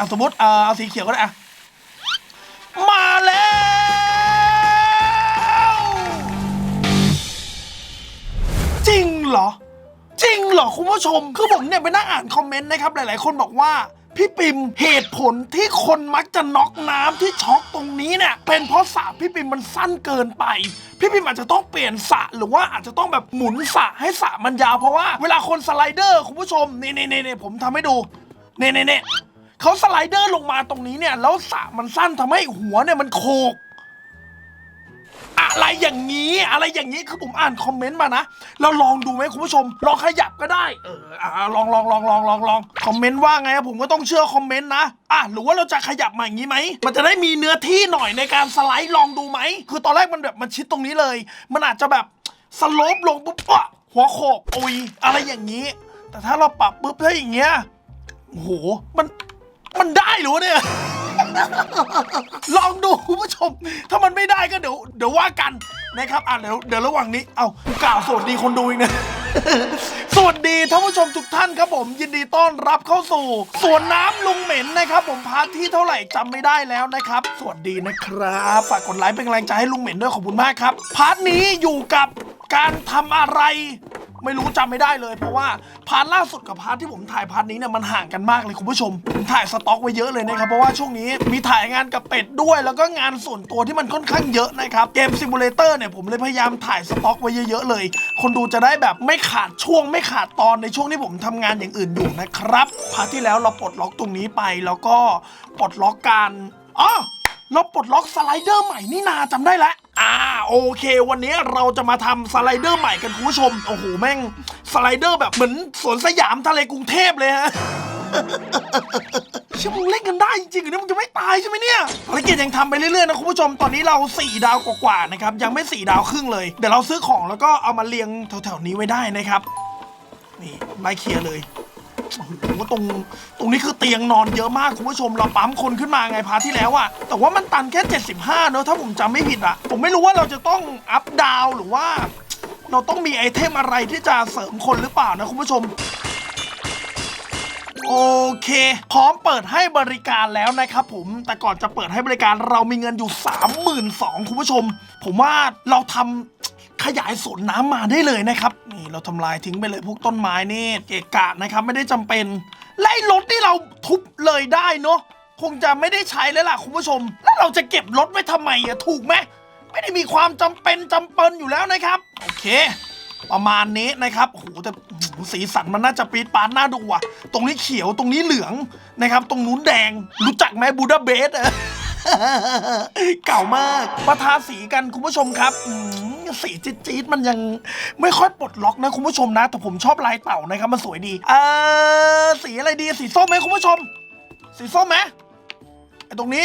อะสมมติอ่าเอาสีเขียวก็ได้อะมาแล้ว จริงเหรอ จริงเหรอคุณผู้ชม คือผมเนี่ยไปนั่งอ่านคอมเมนต์นะครับ หลาย ๆ คนบอกว่าพี่ปิมเหตุผลที่คนมักจะน็อกน้ำที่ช็อกตรงนี้เนี่ย เป็นเพราะสระพี่ปิมมันสั้นเกินไป พี่ปิมอาจจะต้องเปลี่ยนสระหรือว่าอาจจะต้องแบบหมุนสระให้สระมันยาวเพราะว่าเวลาคนสไลเดอร์คุณผู้ชมนี่นี่นี่ผมทำให้ดูนี่นี่นี่ เขาสไลเดอร์ลงมาตรงนี้เนี่ย แล้วสระมันสั้นทำให้หัวเนี่ยมันโคก อะไรอย่างนี้อะไรอย่างนี้คือผมอ่านคอมเมนต์มานะเราลองดูไหมคุณผู้ชม ลองขยับก็ได้ เอออะลองลองลองลองลองลองคอมเมนต์ว่าไงผมก็ต้องเชื่อคอมเมนต์นะอะหรือว่าเราจะขยับมาอย่างนี้ไหมมันจะได้มีเนื้อที่หน่อยในการสไลด์ลองดูไหมคือตอนแรกมันแบบมันชิดตรงนี้เลย มันอาจจะแบบสโลปลงปุ๊บปะหัวโขกอุยอะไรอย่างนี้ แต่ถ้าเราปรับปุ๊บถ้าอย่างเงี้ยโอ้โหมัน มันได้หรือวะเนี่ย ลองดูคุณผู้ชม ถ้ามันไม่ได้ก็เดี๋ยวเดี๋ยวว่ากันนะครับอะเดี๋ยวเดี๋ยวระหว่างนี้ เอากล่าวสวัสดีคนดูอีกนะ สวัสดีท่านผู้ชมทุกท่านครับผม ยินดีต้อนรับเข้าสู่ สวนน้ำลุงเหม็นนะครับ ผมพาร์ทที่เท่าไหร่จำไม่ได้แล้วนะครับ สวัสดีนะครับฝากกดไลค์เป็นกำลังใจให้ลุงเหม็นด้วยขอบคุณมากครับพาร์ทนี้อยู่กับการทำอะไร ไม่รู้จำไม่ได้เลย เพราะว่าพาร์ทล่าสุดกับพาร์ทที่ผมถ่ายพาร์ทนี้เนี่ยมันห่างกันมากเลยคุณผู้ชมผมถ่ายสต็อกไว้เยอะเลยนะครับเพราะว่าช่วงนี้มีถ่ายงานกับเป็ดด้วย แล้วก็งานส่วนตัวที่มันค่อนข้างเยอะนะครับเกมซิมูเลเตอร์เนี่ยผมเลยพยายามถ่ายสต็อกไว้เยอะๆเลย คนดูจะได้แบบไม่ขาดช่วงไม่ขาดตอนในช่วงที่ผมทำงานอย่างอื่นอยู่นะครับพาร์ทที่แล้วเราปลดล็อกตรงนี้ไปแล้วก็ปลดล็อกการอ๋อ เราปลดล็อกสไลเดอร์ใหม่นี่นาจำได้แล้วอ่าโอเค วันนี้เราจะมาทำสไลเดอร์ใหม่กันคุณผู้ชม โอ้โหแม่งสไลเดอร์แบบเหมือนสวนสยามทะเลกรุงเทพเลยฮะเชื่อมึงเล่นกันได้จริงๆเหรอเนี่ยมึงจะไม่ตายใช่ไหมเนี่ยภารกิจยังทำไปเรื่อยๆนะคุณผู้ชมตอนนี้เรา 4 ดาวกว่าๆนะครับยังไม่ 4 ดาวครึ่งเลย เดี๋ยวเราซื้อของแล้วก็เอามาเรียงแถวๆนี้ไว้ได้นะครับ นี่ไล่เคลียร์เลย โอ้โหตรงตรงนี้คือเตียงนอนเยอะมากคุณผู้ชมเราปั๊มคนขึ้นมาไงพาร์ทที่แล้วอะแต่ว่ามันตันแค่ 75 เนอะถ้าผมจำไม่ผิดอะผมไม่รู้ว่าเราจะต้องอัพดาวหรือว่า เราต้องมีไอเทมอะไรที่จะเสริมคนหรือเปล่านะคุณผู้ชม โอเค พร้อมเปิดให้บริการแล้วนะครับผมแต่ก่อนจะเปิดให้บริการเรามีเงินอยู่ 32,000คุณผู้ชม ผมว่าเราทำ ขยายสวนน้ำมาได้เลยนะครับนี่เราทำลายทิ้งไปเลยพวกต้นไม้นี่เกะกะนะครับไม่ได้จำเป็นไล่รถที่เราทุบเลยได้เนาะคงจะไม่ได้ใช้แล้วล่ะคุณผู้ชม แล้วเราจะเก็บรถไว้ทำไมอะถูกไหมไม่ได้มีความจำเป็นจำเป็นอยู่แล้วนะครับ โอเค ประมาณนี้นะครับโหแต่สีสันมันน่าจะปีดปานน่าดูว่ะ ตรงนี้เขียวตรงนี้เหลืองนะครับ ตรงนู้นแดงรู้จักไหมบูดาเบสอะ เก่ามากมาทาสีกันคุณผู้ชมครับอืมสีจี๊ดๆมันยังไม่ค่อยปลดล็อกนะคุณผู้ชมนะ แต่ผมชอบลายเต่านะครับมันสวยดีเออสีอะไรดีสีส้มไหมคุณผู้ชม สีส้มไหมไอตรงนี้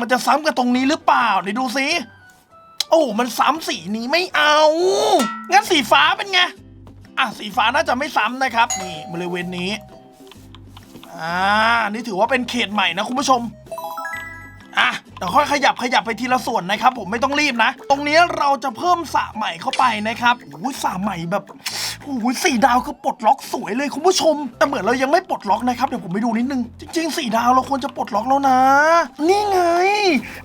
มันจะซ้ำกับตรงนี้หรือเปล่าเดี๋ยวดูสิโอ้มันซ้ำสีนี้ไม่เอา งั้นสีฟ้าเป็นไงอะสีฟ้าน่าจะไม่ซ้ำนะครับ นี่บริเวณนี้อ่านี่ถือว่าเป็นเขตใหม่นะคุณผู้ชม อะเดี๋ยวค่อยขยับขยับไปทีละส่วนนะครับ ผมไม่ต้องรีบนะ ตรงนี้เราจะเพิ่มสระใหม่เข้าไปนะครับโอ้ยสระใหม่แบบโอ้ยสี่ดาวคือปลดล็อกสวยเลยคุณผู้ชม แต่เหมือนเรายังไม่ปลดล็อกนะครับเดี๋ยวผมไปดูนิดนึง จริงๆสี่ดาวเราควรจะปลดล็อกแล้วนะ นี่ไง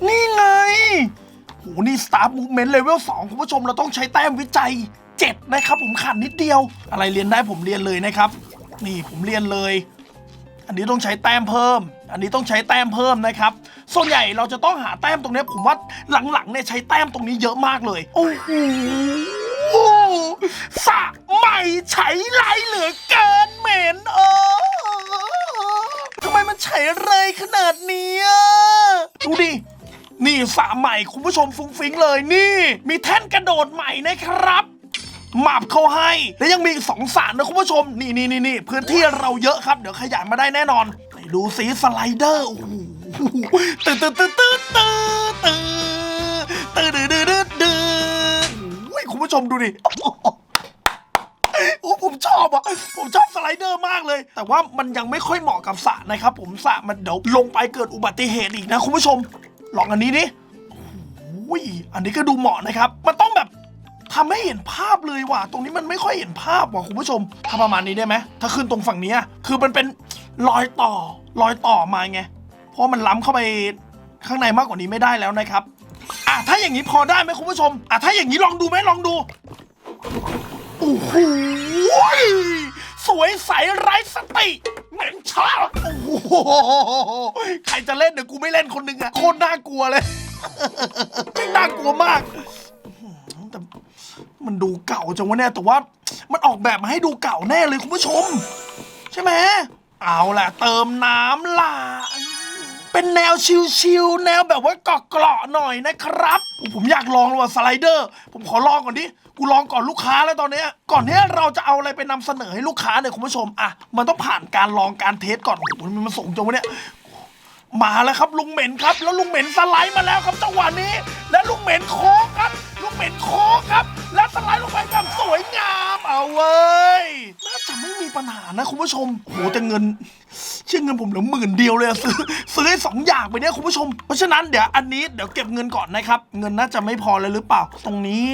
นี่ไงโหนี่ Star Movement Level 2คุณผู้ชมเราต้องใช้แต้มวิจัย7นะครับ ผมขาดนิดเดียว อะไรเรียนได้ผมเรียนเลยนะครับ นี่ผมเรียนเลย อันนี้ต้องใช้แต้มเพิ่ม อันนี้ต้องใช้แต้มเพิ่มนะครับ ส่วนใหญ่เราจะต้องหาแต้มตรงนี้ผมว่าหลังๆเนี่ยใช้แต้มตรงนี้เยอะมากเลย โอ้โหสะใหม่ใช้ไรเหลือเกินเหม็นเออทำไมมันใช้เลยขนาดนี้ดูดินี่สระใหม่คุณผู้ชมฟุ้งฟิ้งเลยนี่ มีแท่นกระโดดใหม่นะครับหมับเขาให้ แล้วยังมีอีกสองสารนะคุณผู้ชม นี่นี่นี่นี่พื้นที่เราเยอะครับ เดี๋ยวขยายมาได้แน่นอน ดูสีสไลเดอร์โอ้โหตื่นตื่นตื่นตื่นตื่นตื่นตื่นตื่นตื่นตื่นตื่นโอ้ยคุณผู้ชมดูดิโอ้ผมชอบอะ ผมชอบสไลเดอร์มากเลย แต่ว่ามันยังไม่ค่อยเหมาะกับสระนะครับ ผมสระมันเดี๋ยวลงไปเกิดอุบัติเหตุอีกนะ คุณผู้ชม ลองอันนี้ดิโอ้ยอันนี้ก็ดูเหมาะนะครับ มันต้องแบบทำให้เห็นภาพเลยว่ะ ตรงนี้มันไม่ค่อยเห็นภาพว่ะคุณผู้ชมทำประมาณนี้ได้ไหม ถ้าขึ้นตรงฝั่งนี้ คือมันเป็นรอยต่อ รอยต่อมาไง เพราะมันล้ำเข้าไปข้างในมากกว่านี้ไม่ได้แล้วนะครับอะถ้าอย่างนี้พอได้ไหมคุณผู้ชมอะถ้าอย่างนี้ลองดูไหมลองดูโอ้โหสวยใสไร้สติเหม็นชอบโอ้โหใครจะเล่นเดี๋ยวกูไม่เล่นคนหนึ่งอะโคตรน่ากลัวเลยไม่น่ากลัวมากแต่มันดูเก่าจังวะเนี่ยแต่ว่ามันออกแบบมาให้ดูเก่าแน่เลยคุณผู้ชม ใช่ไหม เอาล่ะ เติมน้ำล่ะ เป็นแนวชิลๆแนวแบบว่าเกาะๆหน่อยนะครับ ผมอยากลองเลยว่ะสไลเดอร์ ผมขอลองก่อนดิกูลองก่อนลูกค้าแล้วตอนเนี้ยก่อนที่เราจะเอาอะไรไปนำเสนอให้ลูกค้าเนี่ยคุณผู้ชมอะมันต้องผ่านการลองการเทสก่อนโอ้โหมันมาส่งจังวะเนี่ยมาแล้วครับลุงเหม็นครับ แล้วลุงเหม็นสไลด์มาแล้วครับจังหวะนี้ และลุงเหม็นโค้งครับ เหม็นโค้งครับ แล้วสไลด์ลงไปแบบสวยงามเอาเว้ยน่าจะไม่มีปัญหานะคุณผู้ชมโหแต่เงิน เชื่อเงินผมเหลือหมื่นเดียวเลยอะซื้อซื้อให้สองอย่างไปเนี่ยคุณผู้ชม เพราะฉะนั้นเดี๋ยวอันนี้เดี๋ยวเก็บเงินก่อนนะครับ เงินน่าจะไม่พอเลยหรือเปล่า ตรงนี้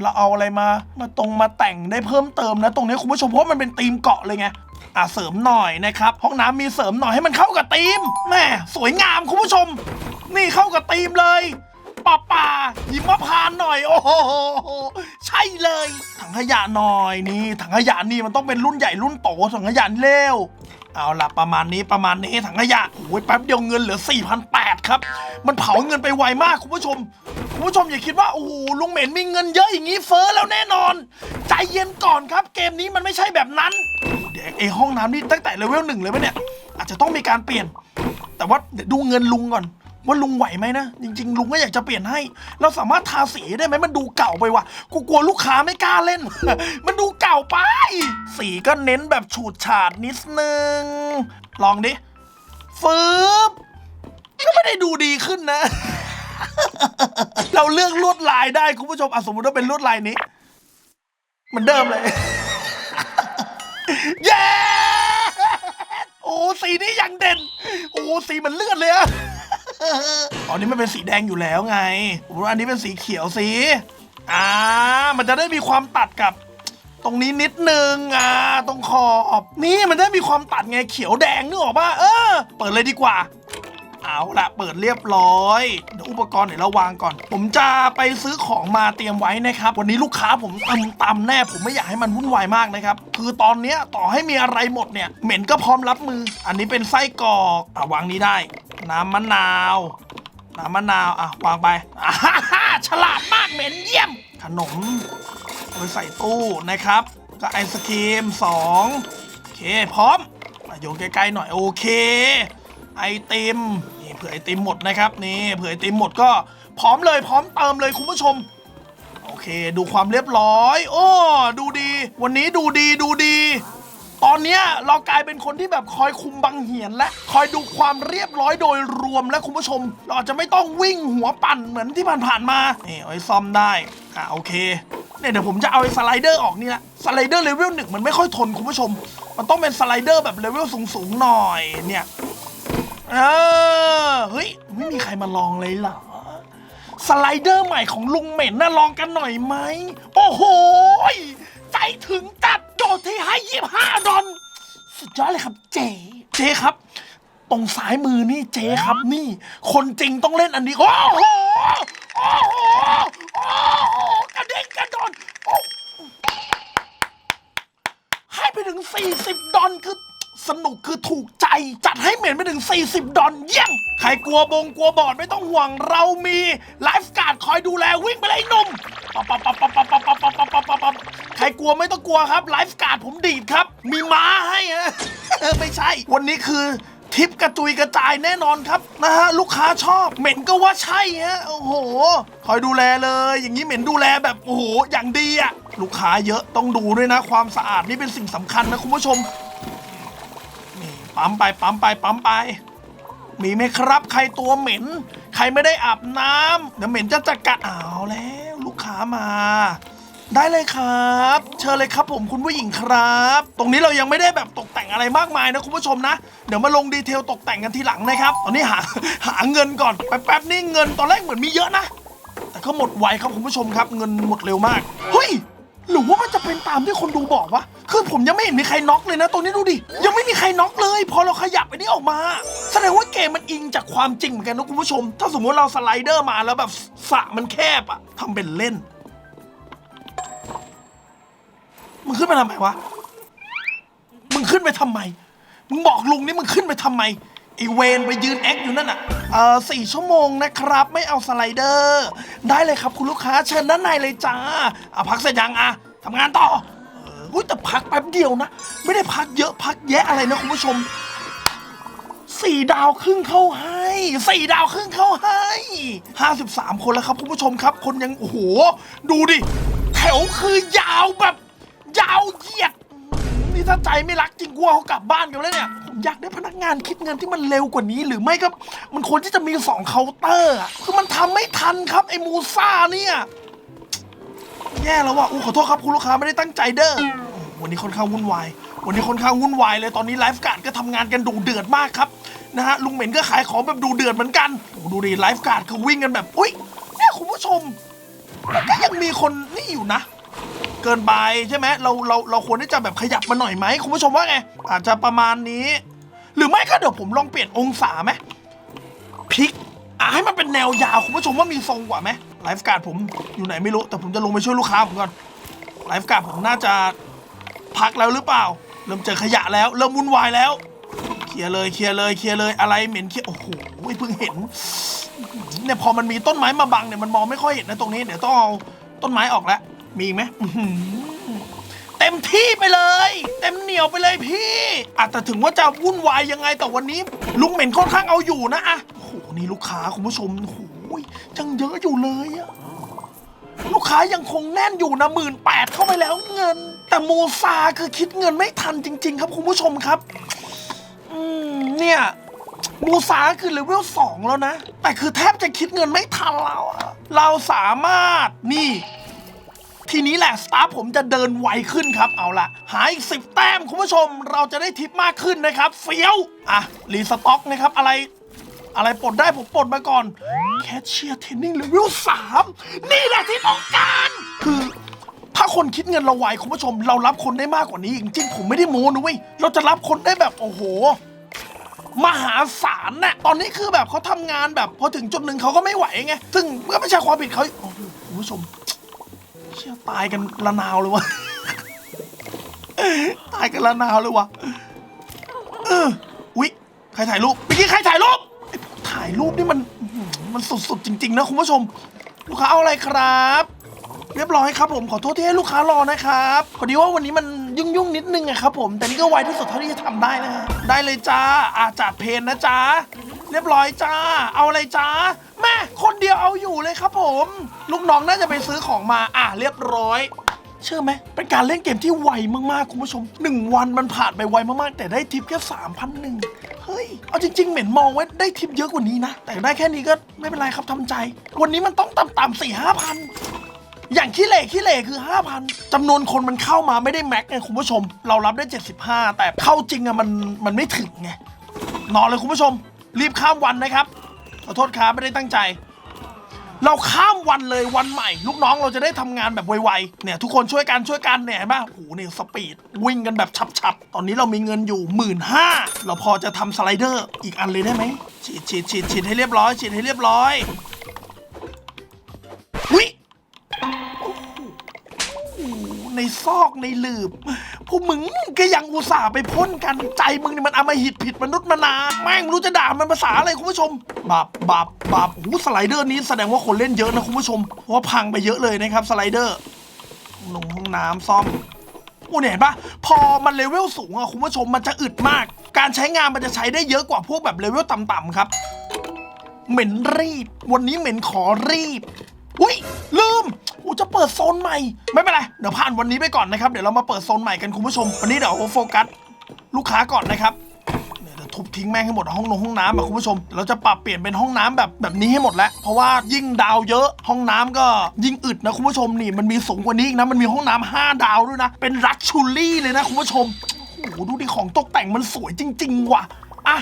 เราเอาอะไรมามาตรงมาแต่งได้เพิ่มเติมนะ ตรงนี้คุณผู้ชมเพราะมันเป็นธีมเกาะเลยไงอะเสริมหน่อยนะครับห้องน้ำมีเสริมหน่อยให้มันเข้ากับธีมแม่สวยงามคุณผู้ชม นี่เข้ากับธีมเลย ป่าป่าหิมพานต์หน่อย โอ้โหใช่เลย ถังขยะหน่อยนี่ถังขยะนี่มันต้องเป็นรุ่นใหญ่รุ่นโตถังขยะเร็วเอาล่ะประมาณนี้ประมาณนี้ถังขยะโอ้ยแป๊บเดียวเงินเหลือ 4,800 ครับ มันเผาเงินไปไวมากคุณผู้ชม คุณผู้ชมอย่าคิดว่าโอ้โหลุงเหม็นมีเงินเยอะอย่างนี้เฟ้อแล้วแน่นอน ใจเย็นก่อนครับ เกมนี้มันไม่ใช่แบบนั้น เดี๋ยวไอห้องน้ำนี่ตั้งแต่เลเวลหนึ่งเลยไหมเนี่ย อาจจะต้องมีการเปลี่ยน แต่ว่าเดี๋ยวดูเงินลุงก่อน ว่าลุงไหวไหมนะ จริง ๆ ลุงก็อยากจะเปลี่ยนให้ เราสามารถทาสีได้ไหมมันดูเก่าไปว่ะ กูกลัวลูกค้าไม่กล้าเล่น มันดูเก่าไป สีก็เน้นแบบฉูดฉาดนิดนึง ลองดิฟืบก็ไม่ได้ดูดีขึ้นนะ เราเลือกลวดลายได้คุณผู้ชมอะสมมติว่าเป็นลวดลายนี้เหมือนเดิมเลย เย้ โอ้สีนี้ยังเด่น โอ้สีมันเลือดเลยอะ อ๋อนี่มันเป็นสีแดงอยู่แล้วไงผมว่าอันนี้เป็นสีเขียวสิอ่า มันจะได้มีความตัดกับตรงนี้นิดนึงอ่าตรงขอบนี่มันได้มีความตัดไงเขียวแดงนึกออกป่ะเออ เปิดเลยดีกว่า เอาละเปิดเรียบร้อยเดี๋ยวอุปกรณ์เดี๋ยวเราวางก่อน ผมจะไปซื้อของมาเตรียมไว้นะครับ วันนี้ลูกค้าผมตำตำแน่ ผมไม่อยากให้มันวุ่นวายมากนะครับ คือตอนเนี้ยต่อให้มีอะไรหมดเนี่ย เหม็นก็พร้อมรับมือ อันนี้เป็นไส้กรอกอะวางนี้ได้ น้ำมะนาว น้ำมะนาวอะวางไปอ่าฮ่าฮ่าฉลาดมากเหม็นเยี่ยม ขนมเอาไปใส่ตู้นะครับก็ไอศครีมสองโอเคพร้อมมาโยนใกล้ๆหน่อยโอเค ไอติมนี่เผื่อไอติมหมดนะครับนี่เผื่อไอติมหมดก็พร้อมเลยพร้อมเติมเลยคุณผู้ชม โอเค ดูความเรียบร้อย โอ้ดูดี วันนี้ดูดีดูดี ตอนเนี้ยเรากลายเป็นคนที่แบบคอยคุมบังเหียนและคอยดูความเรียบร้อยโดยรวมและคุณผู้ชม เราจะไม่ต้องวิ่งหัวปั่นเหมือนที่ผ่านๆมานี่เอาไว้ซ่อมได้อะโอเคเนี่ยเดี๋ยวผมจะเอาไอ้สไลเดอร์ออกนี่แหละสไลเดอร์เลเวลหนึ่งมันไม่ค่อยทนคุณผู้ชม มันต้องเป็นสไลเดอร์แบบเลเวลสูงๆหน่อยเนี่ย เออเฮ้ย ไม่มีใครมาลองเลยเหรอ สไลเดอร์ใหม่ของลุงเหม็นน่ะลองกันหน่อยไหม โอ้โหยใจถึงจัดโดดที่ให้ยี่ห้าดอนสุดยอดเลยครับเจ เจครับ ตรงซ้ายมือนี่เจครับนี่ คนจริงต้องเล่นอันนี้ โอ้โห โอ้โห โอ้โห กระเด้งกระดอนโอ้ให้ไปถึง 40 ดอนคือ สนุกคือถูกใจ จัดให้เหม็นไปถึง 40 ดอนเยี่ยงใครกลัวบงกลัวบอดไม่ต้องห่วงเรามีไลฟ์การ์ดคอยดูแลวิ่งไปเลยหนุ่มปั๊บปั๊บปั๊บปั๊บปั๊บปั๊บปับปั๊บปับปั๊บปับใครกลัวไม่ต้องกลัวครับไลฟ์การ์ดผมดีดครับ มีม้าให้ฮะไม่ใช่ วันนี้คือทิปกระจุยกระจายแน่นอนครับนะฮะลูกค้าชอบเหม็นก็ว่าใช่ฮะโอ้โห คอยดูแลเลย อย่างนี้เหม็นดูแลแบบโอ้โหอย่างดีอะลูกค้าเยอะต้องดูด้วยนะ ความสะอาดนี่เป็นสิ่งสำคัญนะคุณผู้ชม ปั๊มไปปั๊มไปปั๊มไป มีไหมครับ ใครตัวเหม็น ใครไม่ได้อาบน้ำเดี๋ยวเหม็นจะจัดการอ้าวแล้ว ลูกค้ามา ได้เลยครับ เชิญเลยครับผมคุณผู้หญิงครับ ตรงนี้เรายังไม่ได้แบบตกแต่งอะไรมากมายนะคุณผู้ชมนะ เดี๋ยวมาลงดีเทลตกแต่งกันทีหลังนะครับ ตอนนี้หาหาเงินก่อนแป๊บๆนี่เงินตอนแรกเหมือนมีเยอะนะ แต่ก็หมดไวครับคุณผู้ชมครับ เงินหมดเร็วมากเฮ้ย หรือว่ามันจะเป็นตามที่คนดูบอกวะ คือผมยังไม่เห็นมีใครน็อกเลยนะตรงนี้ดูดิ ยังไม่มีใครน็อกเลย พอเราขยับไปนี่ออกมา แสดงว่าเกมมันอิงจากความจริงเหมือนกันนะคุณผู้ชม ถ้าสมมติเราสไลเดอร์มาแล้วแบบสระมันแคบอะทำเป็นเล่น มึงขึ้นไปทำไมวะ มึงขึ้นไปทำไม มึงบอกลุงนี่มึงขึ้นไปทำไมไอเวนไปยืนแอคอยู่นั่นอะ เออสี่ชั่วโมงนะครับ ไม่เอาสไลเดอร์ ได้เลยครับคุณลูกค้าเชิญด้านในเลยจ้าอะพักเสร็จยังอะทำงานต่อเอออุ๊ยแต่พักแป๊บเดียวนะ ไม่ได้พักเยอะพักแยะอะไรนะคุณผู้ชมสี่ดาวครึ่งเข้าให้สี่ดาวครึ่งเข้าให้ห้าสิบสามคนแล้วครับคุณผู้ชมครับ คนยังโอ้โหดูดิแถวคือยาวแบบ ยาวเหยียด นี่ถ้าใจไม่รักจริงกลัวเขากลับบ้านกันแล้วเนี่ย ผมอยากได้พนักงานคิดเงินที่มันเร็วกว่านี้ หรือไม่ก็มันควรที่จะมีสองเคาน์เตอร์อะคือมันทำไม่ทันครับไอ้มูซ่าเนี่ยแย่แล้วว่ะอู้ขอโทษครับคุณลูกค้าไม่ได้ตั้งใจเด้อวันนี้ค่อนข้างวุ่นวาย วันนี้ค่อนข้างวุ่นวายเลยตอนนี้ไลฟ์การ์ดก็ทำงานกันดูเดือดมากครับนะฮะลุงเหม็นก็ขายของแบบดูเดือดเหมือนกันโอ้โหดูดิไลฟ์การ์ดคือวิ่งกันแบบอุ้ยเนี่ยคุณผู้ชมมันก็ยังมีคนนี่อยู่นะ เกินไปใช่ไหมเราเราเราควรที่จะแบบขยับมาหน่อยไหมคุณผู้ชมว่าไงอาจจะประมาณนี้ หรือไม่ก็เดี๋ยวผมลองเปลี่ยนองศาไหมพลิกอะให้มันเป็นแนวยาวคุณผู้ชมว่ามีทรงกว่าไหมไลฟ์การ์ดผมอยู่ไหนไม่รู้ แต่ผมจะลงไปช่วยลูกค้าผมก่อนไลฟ์การ์ดผมน่าจะพักแล้วหรือเปล่า เริ่มเจอขยะแล้ว เริ่มวุ่นวายแล้วเคลียร์เลยเคลียร์เลยเคลียร์เลยอะไรเหม็นเคลียร์โอ้โหเพิ่งเห็นเนี่ยพอมันมีต้นไม้มาบังเนี่ยมันมองไม่ค่อยเห็นนะตรงนี้เดี๋ยวต้องเอาต้นไม้ออกแล้ว มีอีกไหมอื้อหือเต็มที่ไปเลย เต็มเหนียวไปเลยพี่อาจจะถึงว่าจะวุ่นวายยังไงแต่วันนี้ ลุงเหม็นค่อนข้างเอาอยู่นะอะโอ้โหนี่ลูกค้าคุณผู้ชมโอ้โหยังเยอะอยู่เลยอะ ลูกค้ายังคงแน่นอยู่นะหมื่นแปดเข้าไปแล้วเงิน แต่โมซาคือคิดเงินไม่ทันจริง ๆ ครับคุณผู้ชมครับ อืมเนี่ยโมซาคือเลเวลสองแล้วนะ แต่คือแทบจะคิดเงินไม่ทันแล้วอะเราสามารถนี่ ทีนี้แหละสตาร์ผมจะเดินไวขึ้นครับ เอาละหาอีกสิบแต้มคุณผู้ชม เราจะได้ทิปมากขึ้นนะครับ เฟี้ยว อะ รีสต็อกนะครับ อะไรอะไรปลดได้ผมปลดมาก่อน แคชเชียร์เทนนิ่งเลเวลสามนี่แหละที่ต้องการ คือถ้าคนคิดเงินเราไวคุณผู้ชม เรารับคนได้มากกว่านี้จริงๆผมไม่ได้โม้นะเว้ยเราจะรับคนได้แบบโอ้โหมหาศาลน่ะ ตอนนี้คือแบบเขาทำงานแบบพอถึงจุดหนึ่งเขาก็ไม่ไหวไง ซึ่งก็ไม่ใช่ความผิดเขาโอ้โหคุณผู้ชมเชี่ยตายกันละนาวเลยวะตายกันละนาวเลยวะเอออุ๊ยใครถ่ายรูปเมื่อกี้ใครถ่ายรูปไอพวกถ่ายรูปนี่มันมันสุดๆจริง ๆ นะคุณผู้ชม ลูกค้าเอาอะไรครับ เรียบร้อยครับผมขอโทษที่ให้ลูกค้ารอนะครับพอดีว่าวันนี้มันยุ่งยุ่งๆนิดนึงอะครับผมแต่นี่ก็ไวที่สุดเท่าที่จะทำได้นะฮะได้เลยจ้าอาจัดเพนนะจ้าเรียบร้อยจ้า เอาอะไรจ้าแม่ คนเดียวเอาอยู่เลยครับผม ลูกน้องน่าจะไปซื้อของมา อะเรียบร้อย เชื่อไหม เป็นการเล่นเกมที่ไวมากๆ คุณผู้ชมหนึ่งวันมันผ่านไปไวมากๆ แต่ได้ทิปแค่สามพันหนึ่งเฮ้ย เอาจริง ๆ เหม็นมองไว้ได้ทิปเยอะกว่านี้นะ แต่ได้แค่นี้ก็ไม่เป็นไรครับทำใจ วันนี้มันต้องต่ำๆสี่ห้าพันอย่างขี้เหร่ขี้เหร่คือ 5,000จำนวนคนมันเข้ามาไม่ได้แม็กไงคุณผู้ชม เรารับได้ 75 แต่เข้าจริงอะมันมันไม่ถึงไงนอนเลยคุณผู้ชม รีบข้ามวันนะครับ ขอโทษครับไม่ได้ตั้งใจ เราข้ามวันเลยวันใหม่ ลูกน้องเราจะได้ทำงานแบบไวๆเนี่ยทุกคนช่วยกันช่วยกันเนี่ยเห็นป่ะโอ้โหเนี่ยสปีดวิ่งกันแบบฉับๆ ตอนนี้เรามีเงินอยู่หมื่นห้าเราพอจะทำสไลเดอร์อีกอันเลยได้ไหมฉีดฉีดฉีดฉีดให้เรียบร้อยฉีดให้เรียบร้อย ในซอกในหลืบพวกมึงก็ยังอุตส่าห์ไปพ่นกันใจมึงนี่มันอำมหิตผิดมนุษย์มนาแม่งไม่รู้จะด่ามันภาษาอะไรคุณผู้ชมบาปบาปบาปโอ้โหสไลเดอร์นี้แสดงว่าคนเล่นเยอะนะคุณผู้ชมเพราะว่าพังไปเยอะเลยนะครับสไลเดอร์ลงห้องน้ำซ่อมโอ้เนี่ยเห็นปะพอมันเลเวลสูงอะคุณผู้ชมมันจะอึดมาก การใช้งานมันจะใช้ได้เยอะกว่าพวกแบบเลเวลต่ำๆครับ เหม็นรีบ วันนี้เหม็นขอรีบ อุ้ยลืม อูจะเปิดโซนใหม่ ไม่เป็นไร เดี๋ยวผ่านวันนี้ไปก่อนนะครับ เดี๋ยวเรามาเปิดโซนใหม่กันคุณผู้ชม วันนี้เดี๋ยวโฟกัสลูกค้าก่อนนะครับเดี๋ยวทุบทิ้งแม่งให้หมดห้องนงห้องน้ำอะคุณผู้ชม เราจะปรับเปลี่ยนเป็นห้องน้ำแบบแบบนี้ให้หมดแล้ว เพราะว่ายิ่งดาวเยอะห้องน้ำก็ยิ่งอึดนะคุณผู้ชมนี่มันมีสูงกว่านี้อีกนะมันมีห้องน้ำห้าดาวด้วยนะ เป็นรัชชูรี่เลยนะคุณผู้ชมโอ้โหดูดิของตกแต่งมันสวยจริง ๆ ว่ะอะ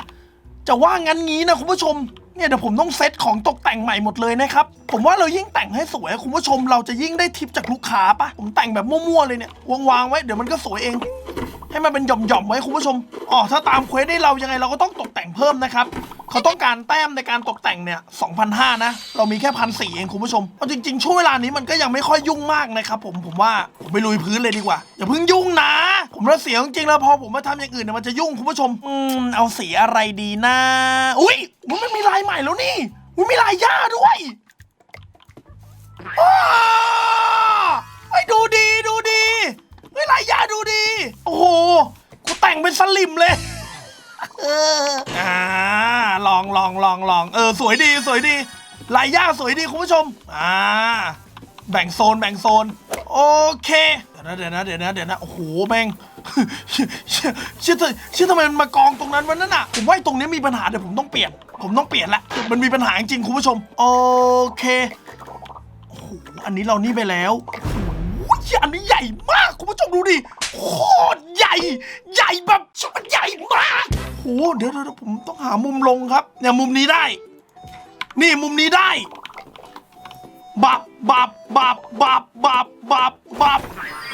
จะว่างั้นงี้นะคุณผู้ชม เนี่ยเดี๋ยวผมต้องเซตของตกแต่งใหม่หมดเลยนะครับ ผมว่าเรายิ่งแต่งให้สวยคุณผู้ชมเราจะยิ่งได้ทิปจากลูกค้าปะผมแต่งแบบมั่วๆเลยเนี่ยวางๆไว้เดี๋ยวมันก็สวยเอง ให้มันเป็นหย่อมๆไว้คุณผู้ชมอ๋อถ้าตามเควสได้เรายังไงเราก็ต้องตกแต่งเพิ่มนะครับเขาต้องการแต้มในการตกแต่งเนี่ย2,500นะ เรามีแค่พันสี่เองคุณผู้ชมเอาจริงๆ ช่วงเวลานี้มันก็ยังไม่ค่อยยุ่งมากนะครับผม ผมว่าผมไปลุยพื้นเลยดีกว่า อย่าเพิ่งยุ่งนะ ผมระเสียจริงๆแล้วพอผมมาทำอย่างอื่นเนี่ยมันจะยุ่งคุณผู้ชม อืม เอาสีอะไรดีนะ อุ้ยอุ๊ยมันมีลายใหม่แล้วนี่อุ้ยมีลายย่าด้วยอ้าไอ้ดูดีดูดี เฮ้ยลายย่าดูดี โอ้โห กูแต่งเป็นสลิมเลย เอออ่าลองลองลองลองเออ สวยดีสวยดีลายย่าสวยดีคุณผู้ชม อ่า แบ่งโซนแบ่งโซน โอเคเดี๋ยวนะเดี๋ยวนะเดี๋ยวนะเดี๋ยวนะ โอ้โหแม่งเชื่อเชื่อเชื่อเชื่อทำไมมันมากองตรงนั้นวันนั้นอะ ผมว่าไอ้ตรงนี้มีปัญหาเดี๋ยวผมต้องเปลี่ยน ผมต้องเปลี่ยนละมันมีปัญหาจริงๆคุณผู้ชม โอเคโอ้โหอันนี้เรานี่ไปแล้วโอ้ยอันนี้ใหญ่มากคุณผู้ชม ดูดิโคตรใหญ่ ใหญ่แบบชุดใหญ่มากโอ้โหเดี๋ยวเดี๋ยวผมต้องหามุมลงครับ เนี่ยมุมนี้ได้ นี่มุมนี้ได้บับบับบับบับบับบับบับ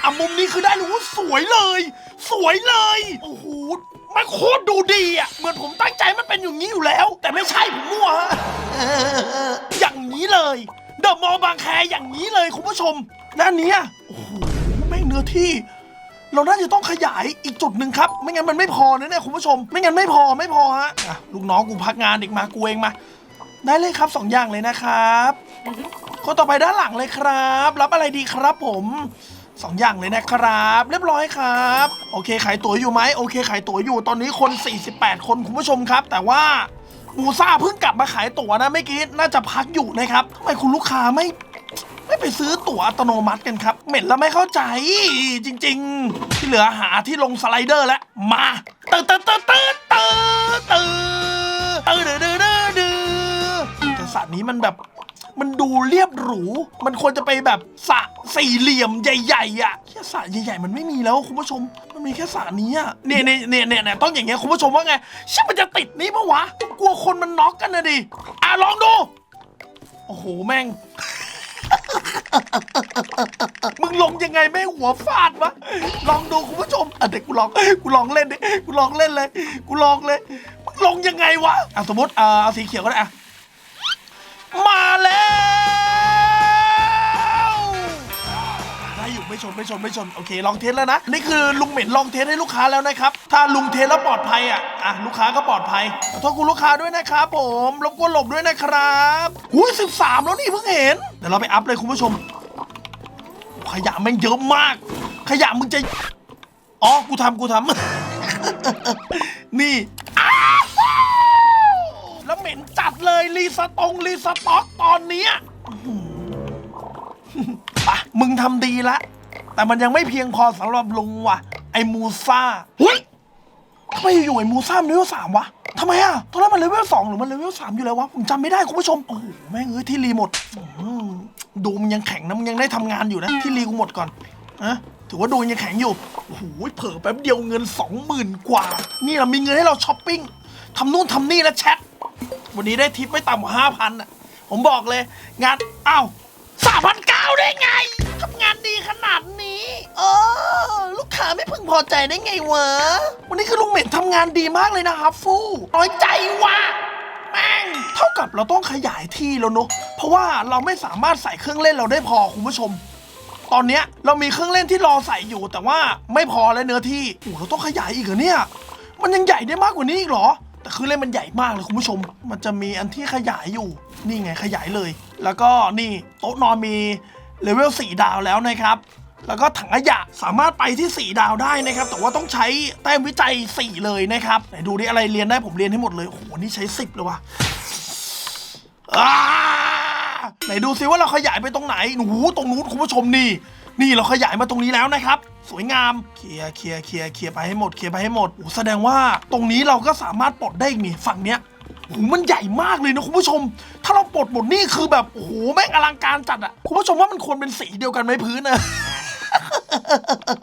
อะมุมนี้คือได้เลยสวยเลย สวยเลยโอ้โหมันโคตรดูดีอะเหมือนผมตั้งใจมันเป็นอย่างนี้อยู่แล้ว แต่ไม่ใช่ผมมั่วฮะอย่างนี้เลยเดอะมอลล์บางแคอย่างนี้เลยคุณผู้ชมและอันนี้โอ้โห นื้อที่ เราน่าจะต้องขยายอีกจุดหนึ่งครับ ไม่งั้นมันไม่พอนะเนี่ยคุณผู้ชม ไม่งั้นไม่พอไม่พอฮะอะลูกน้องกูพักงานอีกมากูเองมา ได้เลยครับสองอย่างเลยนะครับคนต่อไปด้านหลังเลยครับ รับอะไรดีครับผมสองอย่างเลยนะครับ เรียบร้อยครับ โอเคขายตั๋วอยู่ไหมโอเคขายตั๋วอยู่ตอนนี้คน 48 คนคุณผู้ชมครับ แต่ว่ามูซ่าเพิ่งกลับมาขายตั๋วนะเมื่อกี้น่าจะพักอยู่นะครับทำไมคุณลูกค้าไม่ ไม่ไปซื้อตั๋วอัตโนมัติกันครับ เหม็นแล้วไม่เข้าใจ จริง ๆ ที่เหลือหาที่ลงสไลเดอร์แล้วมาตื่นตื่นตื่นตื่นตื่นตื่นตื่นตื่นตื่นตื่นแต่สระนี้มันแบบมันดูเรียบหรู มันควรจะไปแบบสระสี่เหลี่ยมใหญ่ๆอะแค่สระใหญ่ๆ มันไม่มีแล้วคุณผู้ชม มันมีแค่สระนี้อะเนี่ยเนี่ยเนี่ยเนี่ยเนี่ยต้องอย่างเงี้ยคุณผู้ชมว่าไงใช่มันจะติดนี้ปะวะ กลัวคนมันน็อกกันนะดิ อะลองดู โอ้โหแม่ง มึงลงยังไงไม่ห้หัวฟาดวะ ลองดูคุณผู้ชมอะเด็กกูลอง กูลองเล่นดิ กูลองเล่นเลย กูลองเลย มึงลงยังไงวะ อะสมมติอ่าเอาสีเขียวก็ได้อะ มา ไม่ชนไม่ชนไม่ชนโอเคลองเทสแล้วนะ นี่คือลุงเหม็นลองเทสให้ลูกค้าแล้วนะครับ ถ้าลุงเทสแล้วปลอดภัยอะอะลูกค้าก็ปลอดภัยขอโทษคุณลูกค้าด้วยนะครับผมรบกวนหลบด้วยนะครับอุ้ยสิบสามแล้วนี่เพิ่งเห็นเดี๋ยวเราไปอัพเลยคุณผู้ชม ขยะแม่งเยอะมาก ขยะมึงจะอ๋อกูทำกูทำนี่แล้วเหม็นจัดเลยรีสตองรีสต็อกตอนเนี้ยอื้อหือปะมึงทำดีละ แต่มันยังไม่เพียงพอสำหรับลุงว่ะ ไอ้มูซ่าหุ้ยทำไมอยู่ๆไอ้มูซ่ามันเลเวลสามวะทำไมอะ ตอนแรกมันเลเวลสองหรือมันเลเวลสามอยู่แล้ววะ ผมจำไม่ได้คุณผู้ชมโอ้โหแม่งเอ้ยที่รีหมดอื้อหือดูมันยังแข็งนะมันยังได้ทำงานอยู่นะ ที่รีกูหมดก่อนนะถือว่าดูยังแข็งอยู่ โอ้โหเผลอแป๊บเดียวเงินสองหมื่นกว่า นี่เรามีเงินให้เราช้อปปิ้งทำนู่นทำนี่แล้วแชท วันนี้ได้ทิปไม่ต่ำกว่าห้าพันอะ ผมบอกเลย งาน อ้าว สามพันเก้าได้ไงทำงานดีขนาดนี้ เออ ลูกค้าไม่พึงพอใจได้ไงวะ วันนี้คือลุงเหม็นทำงานดีมากเลยนะครับฟูน้อยใจว่ะแม่งเท่ากับเราต้องขยายที่แล้วเนอะเพราะว่าเราไม่สามารถใส่เครื่องเล่นเราได้พอคุณผู้ชม ตอนเนี้ยเรามีเครื่องเล่นที่รอใส่อยู่แต่ว่าไม่พอแล้วเนื้อที่โอ้เราต้องขยายอีกเหรอเนี่ย มันยังใหญ่ได้มากกว่านี้อีกเหรอ แต่คือเล่นมันใหญ่มากเลยคุณผู้ชม มันจะมีอันที่ขยายอยู่ นี่ไงขยายเลย แล้วก็นี่โต๊ะนอนมีเลเวล4ดาวแล้วนะครับแล้วก็ถังขยะสามารถไปที่ 4 ดาวได้นะครับ แต่ว่าต้องใช้แต้มวิจัย 4 เลยนะครับไหนดูดิอะไรเรียนได้ผมเรียนให้หมดเลย โอ้โห นี่ใช้ 10 เลยวะ่ะ ไหนดูซิว่าเราขยายไปตรงไหนหนูตรงนู้นคุณผู้ชมนี่ นี่เราขยายมาตรงนี้แล้วนะครับ สวยงาม เคลียร์เคลียร์เคลียร์เคลียร์ไปให้หมด เคลียร์ไปให้หมดโอ้แสดงว่าตรงนี้เราก็สามารถปลดได้อีกนี่ฝั่งเนี้ยโอ้มันใหญ่มากเลยนะคุณผู้ชม ถ้าเราปลดหมดนี่คือแบบ โอ้โห แม่งอลังการจัดอะคุณผู้ชมว่ามันควรเป็นสีเดียวกันไหมพื้นอะ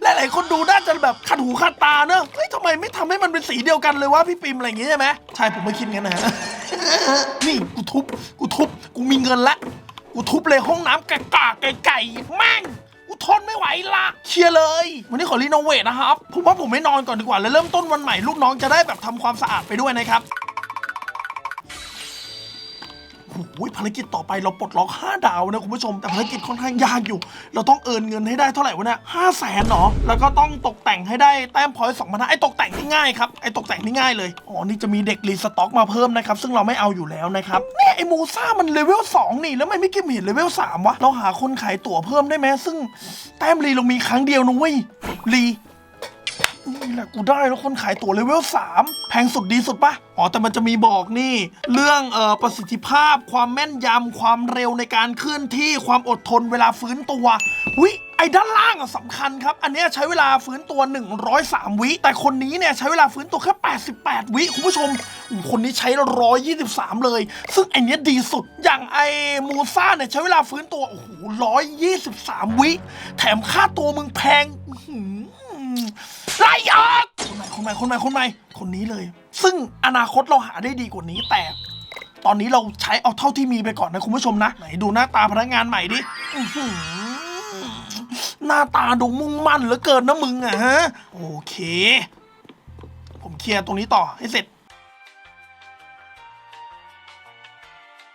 หลายๆคนดูน่าจะแบบขัดหูขัดตาเนอะเฮ้ยทำไมไม่ทำให้มันเป็นสีเดียวกันเลยวะพี่ปิมอะไรอย่างงี้ใช่ไหมใช่ผมไม่คิดงั้นนะฮะ นี่กูทุบกูทุบกูมีเงินละ กูทุบเลยห้องน้ำกะกะไก่ไก่แม่งกูกูทนไม่ไหวละเคลียร์เลย วันนี้ขอรีโนเวทนะครับผมว่าผมไม่นอนก่อนดีกว่าแล้วเริ่มต้นวันใหม่ลูกน้องจะได้แบบทำความสะอาดไปด้วยนะครับ โอ้ยภารกิจต่อไปเราปลดล็อก 5 ดาวนะคุณผู้ชม แต่ภารกิจค่อนข้างยากอยู่ เราต้องเอินเงินให้ได้เท่าไหร่วะเนี่ยห้าแสนเนาะแล้วก็ต้องตกแต่งให้ได้แต้มพอยต์สองพันไอ้ตกแต่งนี่ง่ายครับ ไอ้ตกแต่งนี่ง่ายเลย อ๋อ นี่จะมีเด็กรีสต็อกมาเพิ่มนะครับ ซึ่งเราไม่เอาอยู่แล้วนะครับเนี่ยไอ้มูซ่ามันเลเวล2นี่แล้วไม่ไม่ก็บเห็นเลเวล3วะ เราหาคนขายตั๋วเพิ่มได้ไหมซึ่งแต้มรีเรามีครั้งเดียวนะเว้ยรี นี่แหละกูได้แล้วคนขายตั๋วเลเวล3แพงสุดดีสุดปะอ๋อแต่มันจะมีบอกนี่ เรื่องเอ่อประสิทธิภาพ ความแม่นยำความเร็วในการเคลื่อนที่ความอดทนเวลาฟื้นตัววิไอ้ด้านล่างอะสำคัญครับ อันนี้ใช้เวลาฟื้นตัว 103 วิ แต่คนนี้เนี่ยใช้เวลาฟื้นตัวแค่ 88 วิ คุณผู้ชมอูคนนี้ใช้ 123 เลย ซึ่งไอเนี้ยดีสุด อย่างไอมูซ่าเนี่ยใช้เวลาฟื้นตัว โอ้โห 123 วิ แถมค่าตัวมึงแพงหือ ไล่ออกคนใหม่คนใหม่คนใหม่คนใหม่คนนี้เลย ซึ่งอนาคตเราหาได้ดีกว่านี้แต่ ตอนนี้เราใช้เอาเท่าที่มีไปก่อนนะคุณผู้ชมนะไหนดูหน้าตาพนักงานใหม่ดิอื้อหือหน้าตาดูมุ่งมั่นเหลือเกินนะมึงอะฮะ โอเค ผมเคลียร์ตรงนี้ต่อให้เสร็จ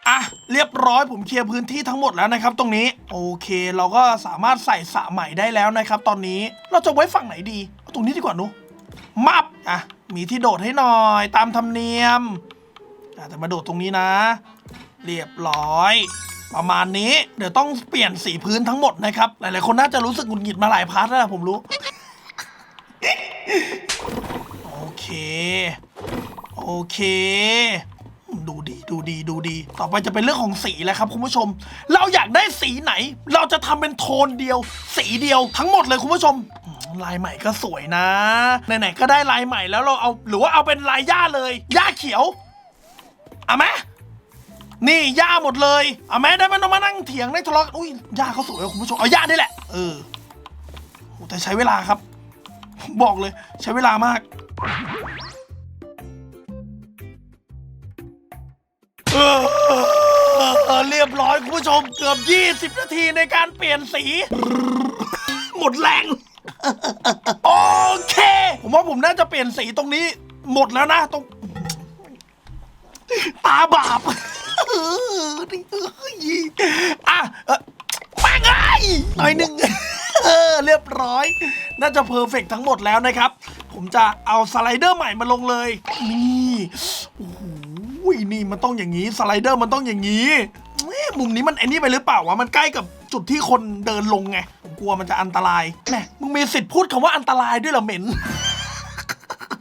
อะเรียบร้อยผมเคลียร์พื้นที่ทั้งหมดแล้วนะครับ ตรงนี้โอเค เราก็สามารถใส่สระใหม่ได้แล้วนะครับ ตอนนี้เราจะไว้ฝั่งไหนดีเอาตรงนี้ดีกว่านุมับอะมีที่โดดให้หน่อย ตามธรรมเนียมอะแต่มาโดดตรงนี้นะ เรียบร้อย ประมาณนี้เดี๋ยวต้องเปลี่ยนสีพื้นทั้งหมดนะครับ หลายๆคนน่าจะรู้สึกหงุดหงิดมาหลายพาร์ทแล้วนะผมรู้ โอเค โอเค ดูดีดูดีดูดี ต่อไปจะเป็นเรื่องของสีแล้วครับคุณผู้ชม เราอยากได้สีไหน เราจะทำเป็นโทนเดียว สีเดียวทั้งหมดเลยคุณผู้ชมลายใหม่ก็สวยนะไหนๆก็ได้ลายใหม่แล้วเราเอาหรือว่าเอาเป็นลายหญ้าเลยหญ้าเขียวเอาไหมนี่หญ้าหมดเลยเอาไหมได้ไมันต้องมานั่งเถียงได้ทะเลาะกันอุ้ยหญ้าเขาสวยคุณผู้ชมเอาหญ้าได้แหละเออแต่ใช้เวลาครับ บอกเลยใช้เวลามาก เออเรียบร้อยคุณผู้ชมเกือบ 20 นาทีในการเปลี่ยนสี หมดแรง โอเค ผมว่าผมน่าจะเปลี่ยนสีตรงนี้ หมดแล้วนะตรง ตาบาปเออนี่เอ้ยอะเออแม่งไงหน่อยหนึ่ง เออเรียบร้อย น่าจะเพอร์เฟกทั้งหมดแล้วนะครับ ผมจะเอาสไลเดอร์ใหม่มาลงเลย นี่ โอ้โห้ยนี่มันต้องอย่างนี้สไลเดอร์มันต้องอย่างนี้มุมนี้มันไอ้นี่ไปหรือเปล่าวะมันใกล้กับจุดที่คนเดินลงไงผมกลัวมันจะอันตรายแหมมึงมีสิทธิ์พูดคำว่าอันตรายด้วยเหรอเหม็น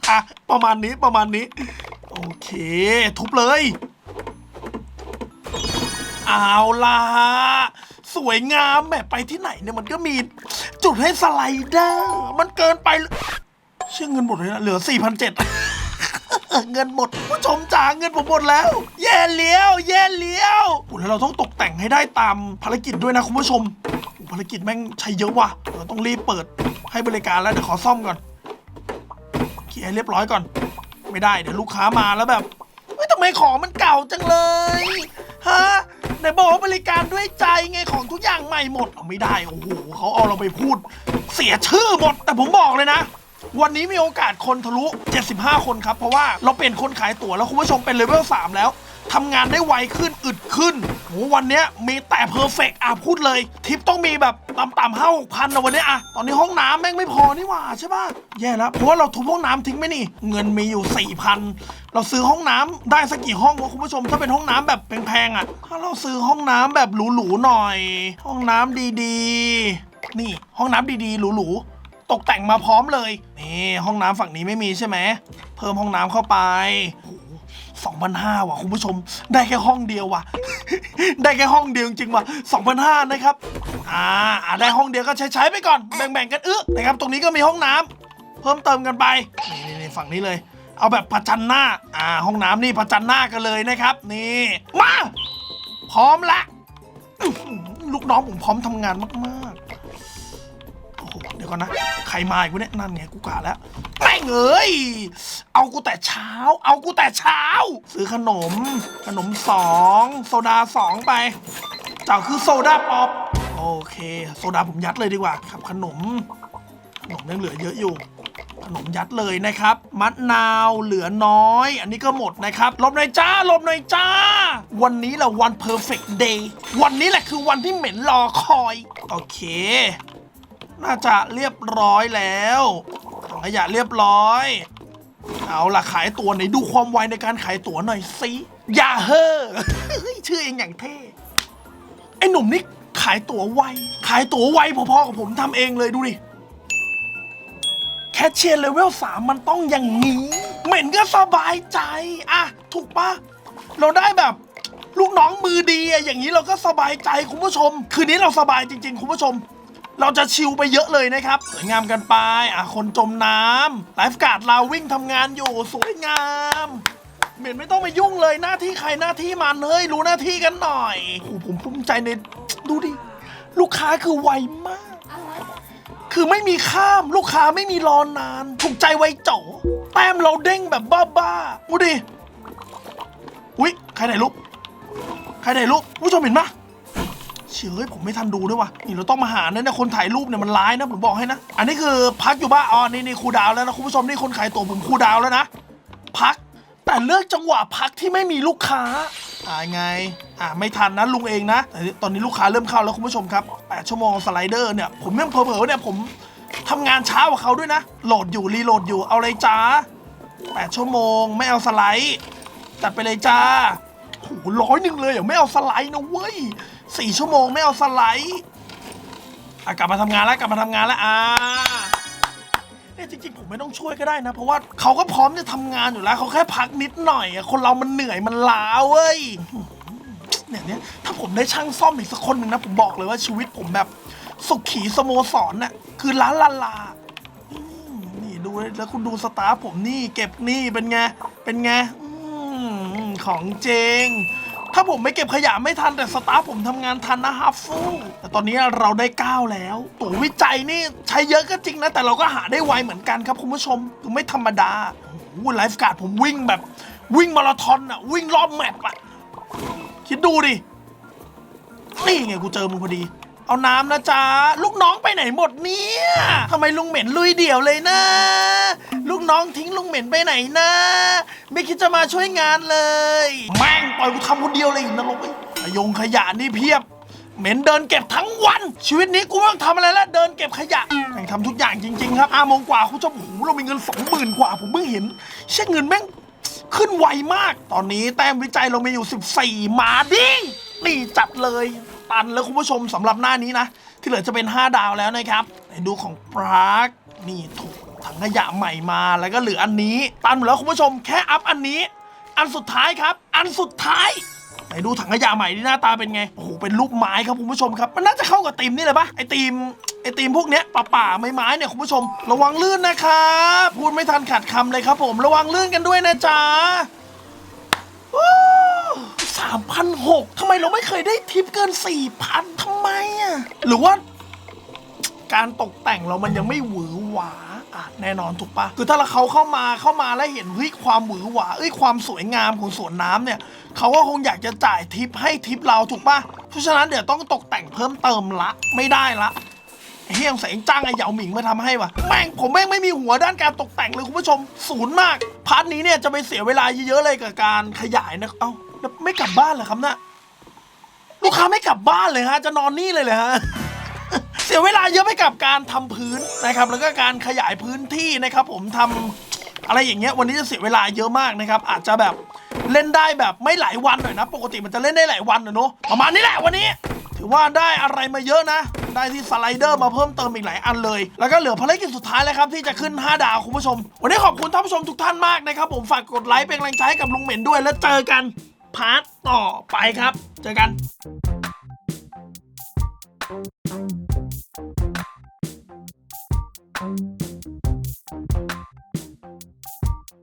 อะประมาณนี้ประมาณนี้ โอเค ทุบเลยเอาล่ะสวยงามแหมไปที่ไหนเนี่ยมันก็มีจุดให้สไลเดอร์ มันเกินไปเชื่อเงินหมดเลยนะเหลือ 4,700 เงินหมด ผู้ชมจ๋าเงินผมหมดแล้ว แย่เลี้ยว แย่เลี้ยวโอ้แล้วเราต้องตกแต่งให้ได้ตามภารกิจด้วยนะคุณผู้ชมภารกิจแม่งใช้เยอะว่ะเราต้องรีบเปิดให้บริการแล้วเดี๋ยวขอซ่อมก่อนเคลียร์เรียบร้อยก่อน ไม่ได้เดี๋ยวลูกค้ามาแล้วแบบเฮ้ยทำไมของมันเก่าจังเลยฮะไหนบอกว่าบริการด้วยใจไงของทุกอย่างใหม่หมดเอาไม่ได้โอ้โหเขาเอาเราไปพูด เสียชื่อหมดแต่ผมบอกเลยนะ วันนี้มีโอกาสคนทะลุ 75 คนครับ เพราะว่าเราเปลี่ยนคนขายตั๋วแล้วคุณผู้ชมเป็นเลเวล3แล้วทำงานได้ไวขึ้นอึดขึ้นโหวันเนี้ยมีแต่เพอร์เฟกอะพูดเลย ทิปต้องมีแบบต่ำๆห้าหกพันนะวันเนี้ยอะตอนนี้ห้องน้ำแม่งไม่พอนี่หว่าใช่ป่ะแย่แล้วเพราะว่าเราทุบห้องน้ำทิ้งไหมนี่ เงินมีอยู่4,000เราซื้อห้องน้ำได้สักกี่ห้องวะคุณผู้ชม ถ้าเป็นห้องน้ำแบบแพงๆอะ ถ้าเราซื้อห้องน้ำแบบหรูๆหน่อย ห้องน้ำดีๆ นี่ห้องน้ำดีๆหรูๆ ตกแต่งมาพร้อมเลยนี่ห้องน้ำฝั่งนี้ไม่มีใช่ไหมเพิ่มห้องน้ำเข้าไปสองพันห้าว่ะคุณผู้ชม ได้แค่ห้องเดียวว่ะ ได้แค่ห้องเดียวจริงว่ะสองพันห้านะครับอ่าได้ห้องเดียวก็ใช้ใช้ไปก่อนแบ่งๆกันเออนะครับตรงนี้ก็มีห้องน้ำเพิ่มเติมกันไปนี่นฝั่งนี้เลย เอาแบบประจันหน้าอ่าห้องน้ำนี่ประจันหน้ากันเลยนะครับ นี่มาพร้อมละลูกน้องผมพร้อมทำงานมากๆ เดี๋ยวก่อนนะ ใครมาอีกวะเนี่ย นั่นไงกูกะแล้วแม่งเอ้ย เอากูแต่เช้า เอากูแต่เช้า ซื้อขนม ขนมสองโซดาสองไปเจ้าคือโซดาป๊อป โอเค โซดาผมยัดเลยดีกว่าครับขนม ขนมยังเหลือเยอะอยู่ ขนมยัดเลยนะครับ มัดนาวเหลือน้อย อันนี้ก็หมดนะครับ ลบหน่อยจ้า ลบหน่อยจ้า วันนี้แหละวัน perfect day วันนี้แหละคือวันที่เหม็นรอคอย โอเค น่าจะเรียบร้อยแล้วถังขยะเรียบร้อย เอาล่ะขายตัวไหนดูความไวในการขายตั๋วหน่อยสิอย่าเฮ้อชื่อเองอย่างเท่ไอ้หนุ่มนี่ขายตั๋วไว ขายตั๋วไวพอๆกับผมทำเองเลยดูดิแคชเชียร์เลเวลสามมันต้องอย่างนี้ เหม็นก็สบายใจอะถูกปะเราได้แบบลูกน้องมือดีอะอย่างนี้เราก็สบายใจคุณผู้ชม คืนนี้เราสบายจริง ๆ คุณผู้ชม เราจะชิลไปเยอะเลยนะครับสวยงามกันไปอะคนจมน้ำไลฟ์การ์ดเราวิ่งทำงานอยู่สวยงามเหม็นไม่ต้องไปยุ่งเลยหน้าที่ใครหน้าที่มันเฮ้ยรู้หน้าที่กันหน่อยโอ้ผมภูมิใจในดูดิลูกค้าคือไวมาก คือไม่มีข้ามลูกค้าไม่มีรอนาน ถูกใจไวโจแต้มเราเด้งแบบบ้าๆดูดิอุ๊ยใครไหนลูกใครไหนลูกผู้ชมเห็นปะ เชื่อเฮ้ยผมไม่ทันดูด้วยว่ะนี่เราต้องมาหาเนี่ยนะคนถ่ายรูปเนี่ยมันร้ายนะผมบอกให้นะ อันนี้คือพักอยู่บ้านอ๋อนี่นี่ครูดาวแล้วนะคุณผู้ชมนี่คนขายตั๋วผมครูดาวแล้วนะพักแต่เลือกจังหวะพักที่ไม่มีลูกค้าอ่าไงอ่าไม่ทันนะลุงเองนะแต่ตอนนี้ลูกค้าเริ่มเข้าแล้วคุณผู้ชมครับ8ชั่วโมงสไลเดอร์เนี่ยผมยังเผลอๆเนี่ยผมทำงานเช้ากว่าเขาด้วยนะ โหลดอยู่รีโหลดอยู่เอาเลยจ้า8ชั่วโมงไม่เอาสไลด์ตัดไปเลยจ้าโหร้อยหนึ่งเลยอะไม่เอาสไลด์นะเว้ย สี่ชั่วโมงไม่เอาสไลด์อะกลับมาทำงานแล้วกลับมาทำงานแล้วอ่าเนี่ยจริงๆผมไม่ต้องช่วยก็ได้นะ เพราะว่าเขาก็พร้อมจะทำงานอยู่แล้วเขาแค่พักนิดหน่อยอะคนเรามันเหนื่อยมันล้าเว้ยเนี่ยเนี่ยถ้าผมได้ช่างซ่อมอีกสักคนหนึ่งนะผมบอกเลยว่าชีวิตผมแบบสุขีสโมสรน่ะคือล้านลาลานี่ดูแล้วคุณดูสตาฟผมนี่เก็บนี่เป็นไงเป็นไงอของเจง ถ้าผมไม่เก็บขยะไม่ทันแต่สตาฟผมทำงานทันนะฮัฟฟูแต่ตอนนี้เราได้ 9 แล้ว ตัววิจัยนี่ใช้เยอะก็จริงนะ แต่เราก็หาได้ไวเหมือนกันครับคุณผู้ชมคือไม่ธรรมดาโอ้โหไลฟ์การ์ดผมวิ่งแบบวิ่งมาราธอนอะวิ่งรอบแมปอะคิดดูดินี่ไงกูเจอมึงพอดี เอาน้ำนะจ๊ะ ลูกน้องไปไหนหมดเนี่ยทำไมลุงเหม็นลุยเดี่ยวเลยนะ ลูกน้องทิ้งลุงเหม็นไปไหนนะ ไม่คิดจะมาช่วยงานเลย แม่งปล่อยกูทำคนเดียวเลยนรกไอ้ขยงขยะนี่เพียบ เหม็นเดินเก็บทั้งวัน ชีวิตนี้กูไม่ต้องทำอะไรแล้ว เดินเก็บขยะแม่งทำทุกอย่างจริง ๆ ครับอาโมงกว่าคุณผู้ชมโอ้โหเรามีเงินสองหมื่นกว่าผมเพิ่งเห็นเช่เงินแม่งขึ้นไวมาก ตอนนี้แต้มวิจัยเรามีอยู่ 14 มาดินี่จัดเลย ตันแล้วคุณผู้ชมสำหรับหน้านี้นะ ที่เหลือจะเป็น 5 ดาวแล้วนะครับไหนดูของปรากนี่ถูกถังขยะใหม่มาแล้วก็เหลืออันนี้ ตันหมดแล้วคุณผู้ชมแค่อัพอันนี้ อันสุดท้ายครับ อันสุดท้ายไหนดูถังขยะใหม่ที่หน้าตาเป็นไงโอ้โหเป็นรูปไม้ครับคุณผู้ชมครับมันน่าจะเข้ากับธีมนี่เลยปะไอธีมไอธีมพวกเนี้ยป่าป่าๆไม้เนี่ยคุณผู้ชม ระวังลื่นนะครับพูดไม่ทันขาดคำเลยครับผม ระวังลื่นกันด้วยนะจ๊ะ สามพันหกทำไมเราไม่เคยได้ทิปเกินสี่พันทำไมอะ หรือว่า การตกแต่งเรามันยังไม่หวือหวาอะแน่นอนถูกปะคือถ้าเราเขาเข้ามาเข้ามาแล้วเห็นเฮ้ยความหวือหวาเอ้ยความสวยงามของสวนน้ำเนี่ย เขาก็คงอยากจะจ่ายทิปให้ทิปเราถูกปะเพราะฉะนั้นเดี๋ยวต้องตกแต่งเพิ่มเติมละ ไม่ได้ละเฮียงแสงจ้างไอ้เหยาหมิงมาทำให้วะแม่งผมแม่งไม่มีหัวด้านการตกแต่งเลยคุณผู้ชมศูนย์มาก พาร์ทนี้เนี่ยจะไปเสียเวลาเยอะๆเลยกับการขยายนะเอ้า แล้วไม่กลับบ้านเหรอครับเนะ่ะลูกค้าไม่กลับบ้านเลยฮะ จะนอนนี่เลยเหรอฮะเสียเวลาเยอะไปกับการทำพื้นนะครับ แล้วก็การขยายพื้นที่นะครับ ผมทำอะไรอย่างเงี้ยวันนี้จะเสียเวลาเยอะมากนะครับ อาจจะแบบเล่นได้แบบไม่หลายวันหน่อยนะ ปกติมันจะเล่นได้หลายวันนะเนอะประมาณนี้แหละวันนี้ ถือว่าได้อะไรมาเยอะนะ ได้ที่สไลเดอร์มาเพิ่มเติมอีกหลายอันเลย แล้วก็เหลือภารกิจสุดท้ายแล้วครับที่จะขึ้น 5 ดาวคุณผู้ชม วันนี้ขอบคุณท่านผู้ชมทุกท่านมากนะครับผมฝากกดไลค์เป็นกำลังใจให้กับลุงเหม็นด้วยแล้วเจอกัน พาร์ทต่อไปครับ เจอกันうん。